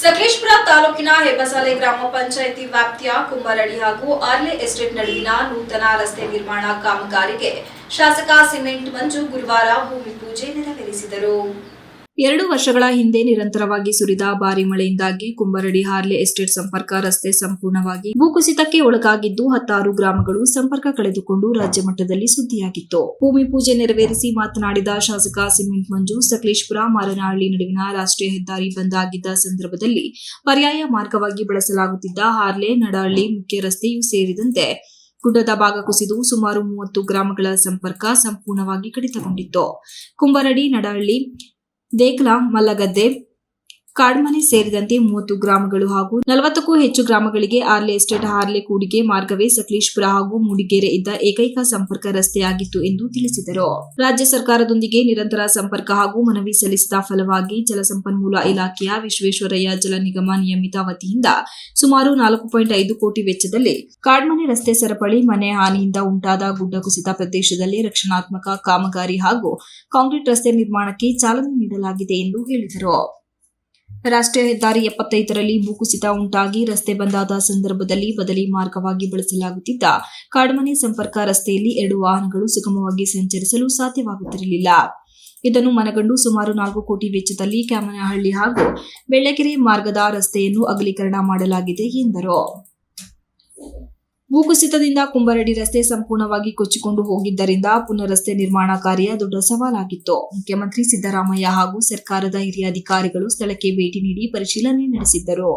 ಸಕಲೇಶ್ಪುರ ತಾಲೂಕಿನ ಹೆಬ್ಬಸಾಲೆ ಗ್ರಾಮ ಪಂಚಾಯಿತಿ ವ್ಯಾಪ್ತಿಯ ಕುಂಬರಡಿ ಹಾಗೂ ಆರ್ಲೆ ಎಸ್ಟೇಟ್ ನಡುವಿನ ನೂತನ ರಸ್ತೆ ನಿರ್ಮಾಣ ಕಾಮಗಾರಿಗೆ ಶಾಸಕ ಸಿಮೆಂಟ್ ಮಂಜು ಗುರುವಾರ ಭೂಮಿ ಪೂಜೆ ನೆರವೇರಿಸಿದರು. ಎರಡು ವರ್ಷಗಳ ಹಿಂದೆ ನಿರಂತರವಾಗಿ ಸುರಿದ ಭಾರಿ ಮಳೆಯಿಂದಾಗಿ ಕುಂಬರಡಿ ಹಾರ್ಲೆ ಎಸ್ಟೇಟ್ ಸಂಪರ್ಕ ರಸ್ತೆ ಸಂಪೂರ್ಣವಾಗಿ ಭೂಕುಸಿತಕ್ಕೆ ಒಳಗಾಗಿದ್ದು ಹತ್ತಾರು ಗ್ರಾಮಗಳು ಸಂಪರ್ಕ ಕಳೆದುಕೊಂಡು ರಾಜ್ಯ ಮಟ್ಟದಲ್ಲಿ ಸುದ್ದಿಯಾಗಿತ್ತು. ಭೂಮಿ ಪೂಜೆ ನೆರವೇರಿಸಿ ಮಾತನಾಡಿದ ಶಾಸಕ ಸಿಮೆಂಟ್ ಮಂಜು, ಸಕಲೇಶ್ಪುರ, ಮಾರನಹಳ್ಳಿ ನಡುವಿನ ರಾಷ್ಟ್ರೀಯ ಹೆದ್ದಾರಿ ಬಂದ್ ಆಗಿದ್ದ ಸಂದರ್ಭದಲ್ಲಿ ಪರ್ಯಾಯ ಮಾರ್ಗವಾಗಿ ಬಳಸಲಾಗುತ್ತಿದ್ದ ಹಾರ್ಲೆ, ನಡಹಳ್ಳಿ, ಮುಖ್ಯ ರಸ್ತೆಯೂ ಸೇರಿದಂತೆ ಗುಡ್ಡದ ಭಾಗ ಕುಸಿದು ಸುಮಾರು ಮೂವತ್ತು ಗ್ರಾಮಗಳ ಸಂಪರ್ಕ ಸಂಪೂರ್ಣವಾಗಿ ಕಡಿತಗೊಂಡಿತ್ತು. ಕುಂಬರಡಿ, ನಡಹಳ್ಳಿ देख देखना मलगद्दे ಕಾಡ್ಮನೆ ಸೇರಿದಂತೆ ಮೂವತ್ತು ಗ್ರಾಮಗಳು ಹಾಗೂ ನಲವತ್ತಕ್ಕೂ ಹೆಚ್ಚು ಗ್ರಾಮಗಳಿಗೆ ಆರ್ಲೆ ಎಸ್ಟೇಟ್ ಹಾರ್ಲೆ ಕೂಡಿಗೆ ಮಾರ್ಗವೇ ಸಕಲೇಶ್ಪುರ ಹಾಗೂ ಮೂಡಿಗೆರೆ ಇದ್ದ ಏಕೈಕ ಸಂಪರ್ಕ ರಸ್ತೆಯಾಗಿತ್ತು ಎಂದು ತಿಳಿಸಿದರು. ರಾಜ್ಯ ಸರ್ಕಾರದೊಂದಿಗೆ ನಿರಂತರ ಸಂಪರ್ಕ ಹಾಗೂ ಮನವಿ ಸಲ್ಲಿಸಿದ ಫಲವಾಗಿ ಜಲಸಂಪನ್ಮೂಲ ಇಲಾಖೆಯ ವಿಶ್ವೇಶ್ವರಯ್ಯ ಜಲ ನಿಗಮ ನಿಯಮಿತ ವತಿಯಿಂದ ಸುಮಾರು ನಾಲ್ಕು ಪಾಯಿಂಟ್ ಐದು ಕೋಟಿ ವೆಚ್ಚದಲ್ಲಿ ಕಾಡ್ಮನೆ ರಸ್ತೆ ಸರಪಳಿ ಮನೆ ಹಾನಿಯಿಂದ ಉಂಟಾದ ಗುಡ್ಡ ಕುಸಿತ ಪ್ರದೇಶದಲ್ಲಿ ರಕ್ಷಣಾತ್ಮಕ ಕಾಮಗಾರಿ ಹಾಗೂ ಕಾಂಕ್ರೀಟ್ ರಸ್ತೆ ನಿರ್ಮಾಣಕ್ಕೆ ಚಾಲನೆ ನೀಡಲಾಗಿದೆ ಎಂದು ಹೇಳಿದರು. ರಾಷ್ಟ್ರೀಯ ಹೆದ್ದಾರಿ ಎಪ್ಪತ್ತೈದರಲ್ಲಿ ಭೂಕುಸಿತ ಉಂಟಾಗಿ ರಸ್ತೆ ಬಂದಾದ ಸಂದರ್ಭದಲ್ಲಿ ಬದಲಿ ಮಾರ್ಗವಾಗಿ ಬಳಸಲಾಗುತ್ತಿದ್ದ ಕಾಡ್ಮನೆ ಸಂಪರ್ಕ ರಸ್ತೆಯಲ್ಲಿ ಎರಡು ವಾಹನಗಳು ಸುಗಮವಾಗಿ ಸಂಚರಿಸಲು ಸಾಧ್ಯವಾಗುತ್ತಿರಲಿಲ್ಲ. ಇದನ್ನು ಮನಗಂಡು ಸುಮಾರು ನಾಲ್ಕು ಕೋಟಿ ವೆಚ್ಚದಲ್ಲಿ ಕ್ಯಾಮನಹಳ್ಳಿ ಹಾಗೂ ಬೆಳ್ಳಗೆರೆ ಮಾರ್ಗದ ರಸ್ತೆಯನ್ನು ಅಗಲೀಕರಣ ಮಾಡಲಾಗಿದೆ ಎಂದರು. ಭೂಕುಸಿತದಿಂದ ಕುಂಬರಡಿ ರಸ್ತೆ ಸಂಪೂರ್ಣವಾಗಿ ಕೊಚ್ಚಿಕೊಂಡು ಹೋಗಿದ್ದರಿಂದ ಪುನರ್ ರಸ್ತೆ ನಿರ್ಮಾಣ ಕಾರ್ಯ ದೊಡ್ಡ ಸವಾಲಾಗಿತ್ತು. ಮುಖ್ಯಮಂತ್ರಿ ಸಿದ್ದರಾಮಯ್ಯ ಹಾಗೂ ಸರ್ಕಾರದ ಹಿರಿಯ ಅಧಿಕಾರಿಗಳು ಸ್ಥಳಕ್ಕೆ ಭೇಟಿ ನೀಡಿ ಪರಿಶೀಲನೆ ನಡೆಸಿದ್ದರು.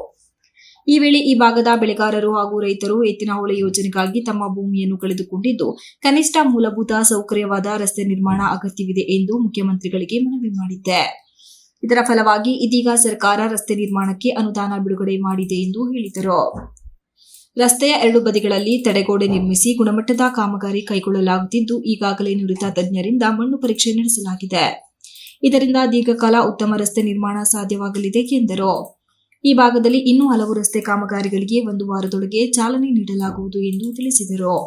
ಈ ವೇಳೆ ಈ ಭಾಗದ ಬೆಳೆಗಾರರು ಹಾಗೂ ರೈತರು ಎತ್ತಿನಹೊಳೆ ಯೋಜನೆಗಾಗಿ ತಮ್ಮ ಭೂಮಿಯನ್ನು ಕಳೆದುಕೊಂಡಿದ್ದು, ಕನಿಷ್ಠ ಮೂಲಭೂತ ಸೌಕರ್ಯವಾದ ರಸ್ತೆ ನಿರ್ಮಾಣ ಅಗತ್ಯವಿದೆ ಎಂದು ಮುಖ್ಯಮಂತ್ರಿಗಳಿಗೆ ಮನವಿ ಮಾಡಿದ್ದೆ. ಇದರ ಫಲವಾಗಿ ಇದೀಗ ಸರ್ಕಾರ ರಸ್ತೆ ನಿರ್ಮಾಣಕ್ಕೆ ಅನುದಾನ ಬಿಡುಗಡೆ ಮಾಡಿದೆ ಎಂದು ಹೇಳಿದರು. ರಸ್ತೆಯ ಎರಡು ಬದಿಗಳಲ್ಲಿ ತಡೆಗೋಡೆ ನಿರ್ಮಿಸಿ ಗುಣಮಟ್ಟದ ಕಾಮಗಾರಿ ಕೈಗೊಳ್ಳಲಾಗುತ್ತಿದ್ದು, ಈಗಾಗಲೇ ನುರಿತ ತಜ್ಞರಿಂದ ಮಣ್ಣು ಪರೀಕ್ಷೆ ನಡೆಸಲಾಗಿದೆ. ಇದರಿಂದ ದೀರ್ಘಕಾಲ ಉತ್ತಮ ರಸ್ತೆ ನಿರ್ಮಾಣ ಸಾಧ್ಯವಾಗಲಿದೆ ಎಂದರು. ಈ ಭಾಗದಲ್ಲಿ ಇನ್ನೂ ಹಲವು ರಸ್ತೆ ಕಾಮಗಾರಿಗಳಿಗೆ ಒಂದು ವಾರದೊಳಗೆ ಚಾಲನೆ ನೀಡಲಾಗುವುದು ಎಂದು ತಿಳಿಸಿದರು.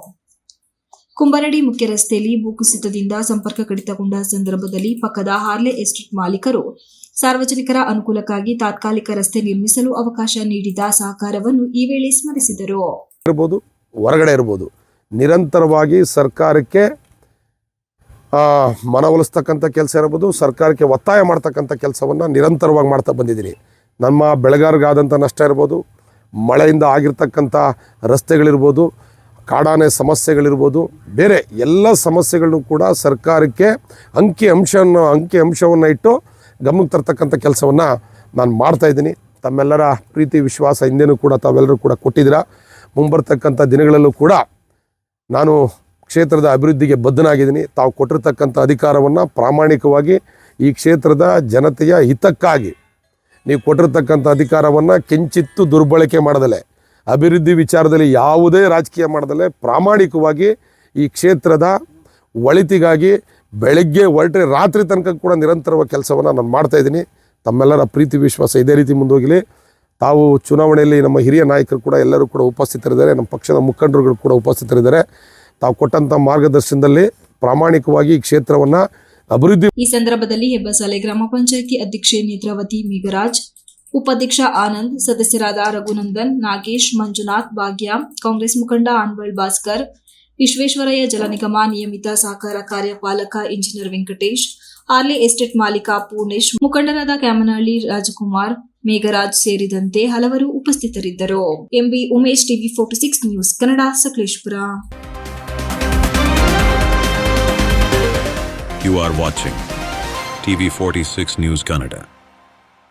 ಕುಂಬರಡಿ ಮುಖ್ಯ ರಸ್ತೆಯಲ್ಲಿ ಭೂಕುಸಿತದಿಂದ ಸಂಪರ್ಕ ಕಡಿತಗೊಂಡ ಸಂದರ್ಭದಲ್ಲಿ ಪಕ್ಕದ ಹಾರ್ಲೆ ಎಸ್ಟೇಟ್ ಮಾಲೀಕರು ಸಾರ್ವಜನಿಕರ ಅನುಕೂಲಕ್ಕಾಗಿ ತಾತ್ಕಾಲಿಕ ರಸ್ತೆ ನಿರ್ಮಿಸಲು ಅವಕಾಶ ನೀಡಿದ ಸಹಕಾರವನ್ನು ಈ ವೇಳೆ ಸ್ಮರಿಸಿದರು. ಇರ್ಬೋದು, ಹೊರಗಡೆ ಇರ್ಬೋದು. ನಿರಂತರವಾಗಿ ಸರ್ಕಾರಕ್ಕೆ ಮನವೊಲಿಸ್ತಕ್ಕಂಥ ಕೆಲಸ ಇರ್ಬೋದು, ಸರ್ಕಾರಕ್ಕೆ ಒತ್ತಾಯ ಮಾಡ್ತಕ್ಕಂಥ ಕೆಲಸವನ್ನು ನಿರಂತರವಾಗಿ ಮಾಡ್ತಾ ಬಂದಿದ್ದೀನಿ ನಮ್ಮ ಬೆಳೆಗಾರರಿಗಾದಂಥ ನಷ್ಟ ಇರ್ಬೋದು, ಮಳೆಯಿಂದ ಆಗಿರ್ತಕ್ಕಂಥ ರಸ್ತೆಗಳಿರ್ಬೋದು, ಕಾಡಾನೆ ಸಮಸ್ಯೆಗಳಿರ್ಬೋದು, ಬೇರೆ ಎಲ್ಲ ಸಮಸ್ಯೆಗಳನ್ನು ಕೂಡ ಸರ್ಕಾರಕ್ಕೆ ಅಂಕಿ ಅಂಶವನ್ನು ಅಂಕಿ ಅಂಶವನ್ನು ಇಟ್ಟು ಗಮನಕ್ಕೆ ತರ್ತಕ್ಕಂಥ ಕೆಲಸವನ್ನು ನಾನು ಮಾಡ್ತಾಯಿದ್ದೀನಿ ತಮ್ಮೆಲ್ಲರ ಪ್ರೀತಿ, ವಿಶ್ವಾಸ ಹಿಂದೆನೂ ಕೂಡ ತಾವೆಲ್ಲರೂ ಕೂಡ ಕೊಟ್ಟಿದ್ದೀರ. ಮುಂಬರ್ತಕ್ಕಂಥ ದಿನಗಳಲ್ಲೂ ಕೂಡ ನಾನು ಕ್ಷೇತ್ರದ ಅಭಿವೃದ್ಧಿಗೆ ಬದ್ಧನಾಗಿದ್ದೀನಿ. ತಾವು ಕೊಟ್ಟಿರ್ತಕ್ಕಂಥ ಅಧಿಕಾರವನ್ನು ಪ್ರಾಮಾಣಿಕವಾಗಿ ಈ ಕ್ಷೇತ್ರದ ಜನತೆಯ ಹಿತಕ್ಕಾಗಿ ನೀವು ಕೊಟ್ಟಿರ್ತಕ್ಕಂಥ ಅಧಿಕಾರವನ್ನು ಕಿಂಚಿತ್ತು ದುರ್ಬಳಕೆ ಮಾಡದಲೆ, ಅಭಿವೃದ್ಧಿ ವಿಚಾರದಲ್ಲಿ ಯಾವುದೇ ರಾಜಕೀಯ ಮಾಡದಲೆ ಪ್ರಾಮಾಣಿಕವಾಗಿ ಈ ಕ್ಷೇತ್ರದ ಒಳಿತಿಗಾಗಿ ಬೆಳಗ್ಗೆ ಹೊರಟ್ರೆ ರಾತ್ರಿ ತನಕ ಕೂಡ ನಿರಂತರವಾಗಿ ಕೆಲಸವನ್ನು ನಾನು ಮಾಡ್ತಾಯಿದ್ದೀನಿ ತಮ್ಮೆಲ್ಲರ ಪ್ರೀತಿ, ವಿಶ್ವಾಸ ಇದೇ ರೀತಿ ಮುಂದೋಗಲಿ. ತಾವು ಚುನಾವಣೆಯಲ್ಲಿ ನಮ್ಮ ಹಿರಿಯ ನಾಯಕರು ಕೂಡ ಎಲ್ಲರೂ ಕೂಡ ಉಪಸ್ಥಿತರಿದ್ದಾರೆ. ನಮ್ಮ ಪಕ್ಷದ ಮುಖಂಡರುಗಳು ಕೂಡ ಉಪಸ್ಥಿತರಿದ್ದಾರೆ. ತಾವು ಕೊಟ್ಟಂಥ ಮಾರ್ಗದರ್ಶನದಲ್ಲಿ ಪ್ರಾಮಾಣಿಕವಾಗಿ ಈ ಕ್ಷೇತ್ರವನ್ನು ಅಭಿವೃದ್ಧಿ ಈ ಸಂದರ್ಭದಲ್ಲಿ ಹೆಬ್ಬಸಾಲೆ ಗ್ರಾಮ ಪಂಚಾಯಿತಿ ಅಧ್ಯಕ್ಷೆ ನೇತ್ರಾವತಿ ಮೇಘರಾಜ್, ಉಪಾಧ್ಯಕ್ಷ ಆನಂದ್, ಸದಸ್ಯರಾದ ರಘುನಂದನ್, ನಾಗೇಶ್, ಮಂಜುನಾಥ್ ಭಾಗ್ಯ, ಕಾಂಗ್ರೆಸ್ ಮುಖಂಡ ಅನ್ವಳ್ ಭಾಸ್ಕರ್ ವಿಶ್ವೇಶ್ವರಯ್ಯ ಜಲನಿಗಮ ನಿಯಮಿತ ಸಹಕಾರ ಕಾರ್ಯಪಾಲಕ ಇಂಜಿನಿಯರ್ ವೆಂಕಟೇಶ್ ಆರ್ಲೆ ಎಸ್ಟೇಟ್ ಮಾಲೀಕ ಪೂರ್ಣೇಶ್, ಮುಖಂಡರಾದ ಕ್ಯಾಮನಹಳ್ಳಿ ರಾಜಕುಮಾರ್, ಮೇಘರಾಜ್ ಸೇರಿದಂತೆ ಹಲವರು ಉಪಸ್ಥಿತರಿದ್ದರು MB Umesh TV forty six news Kannada, Sakleshpur You are watching TV46 News Canada.